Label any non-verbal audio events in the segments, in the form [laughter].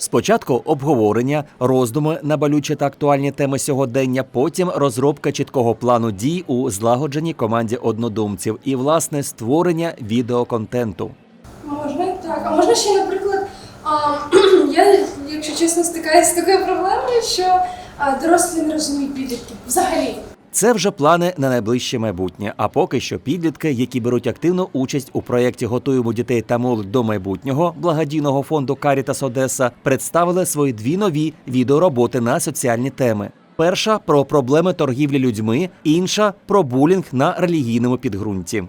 Спочатку обговорення, роздуми на болючі та актуальні теми сьогодення, потім розробка чіткого плану дій у злагодженій команді однодумців і власне створення відеоконтенту. Можна так. А можна ще, наприклад, а, [clears throat] я, якщо чесно, стикаюся з такою проблемою, що дорослі не розуміють підлітків взагалі. Це вже плани на найближче майбутнє. А поки що підлітки, які беруть активну участь у проєкті Готуємо дітей та молодь до майбутнього благодійного фонду Карітас Одеса, представили свої дві нові відеороботи на соціальні теми. Перша про проблеми торгівлі людьми, інша про булінг на релігійному підґрунті.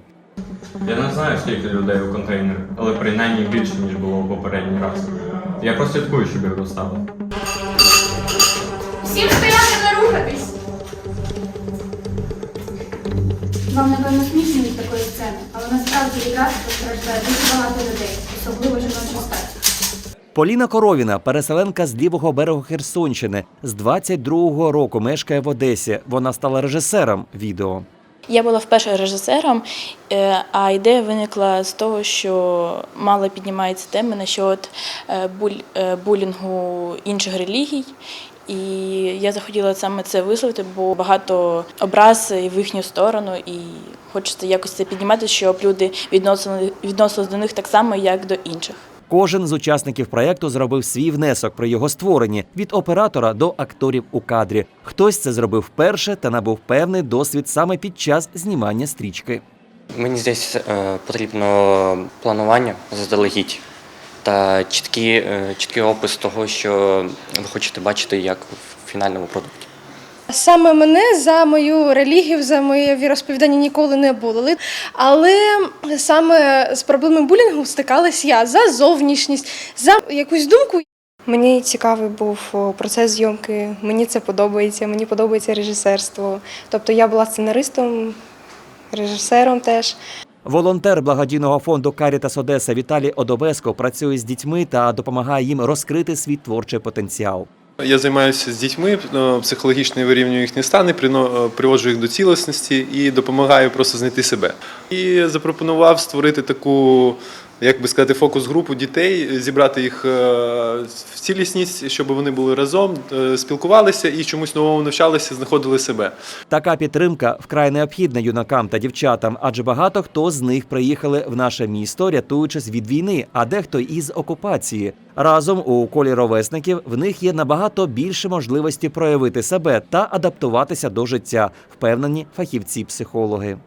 Я не знаю, скільки людей у контейнері, але принаймні більше, ніж було у попередній раз. Я прослідкую, щоб їх достало. Всім стояти не рухатись! Насправді постраждає дуже багато людей, особливо жіноча стать. Поліна Коровіна, переселенка з лівого берегу Херсонщини, з 22-го року мешкає в Одесі. Вона стала режисером відео. Я була вперше режисером, е, а ідея виникла з того, що мало піднімаються теми насчет е, буль- е, булінгу інших релігій. І я захотіла саме це висловити, бо багато образ в їхню сторону, і хочеться якось це піднімати, щоб люди відносили відносились до них так само, як до інших. Кожен з учасників проєкту зробив свій внесок при його створенні від оператора до акторів у кадрі. Хтось це зробив вперше та набув певний досвід саме під час знімання стрічки. Мені здається, е, потрібно планування заздалегідь та чіткий, е, чіткий опис того, що ви хочете бачити як в фінальному продукті. Саме мене за мою релігію, за моє віросповідання ніколи не булили. Але саме з проблемою булінгу стикалась я за зовнішність, за якусь думку. Мені цікавий був процес зйомки, мені це подобається, мені подобається режисерство. Тобто я була сценаристом, режисером теж. Волонтер благодійного фонду Карітас Одеса Віталій Одовеско працює з дітьми та допомагає їм розкрити свій творчий потенціал. Я займаюся з дітьми, е, психологічно вирівнюю їхні стани, е, приводжу їх до цілісності і допомагаю просто знайти себе. І запропонував створити таку, як би сказати, фокус-групу дітей, зібрати їх е, в цілісність, щоб вони були разом, е, спілкувалися і чомусь новому навчалися, знаходили себе. Така підтримка вкрай необхідна юнакам та дівчатам, адже багато хто з них приїхали в наше місто, рятуючись від війни, а дехто із окупації. Разом у колі ровесників в них є набагато більше можливості проявити себе та адаптуватися до життя, впевнені фахівці-психологи.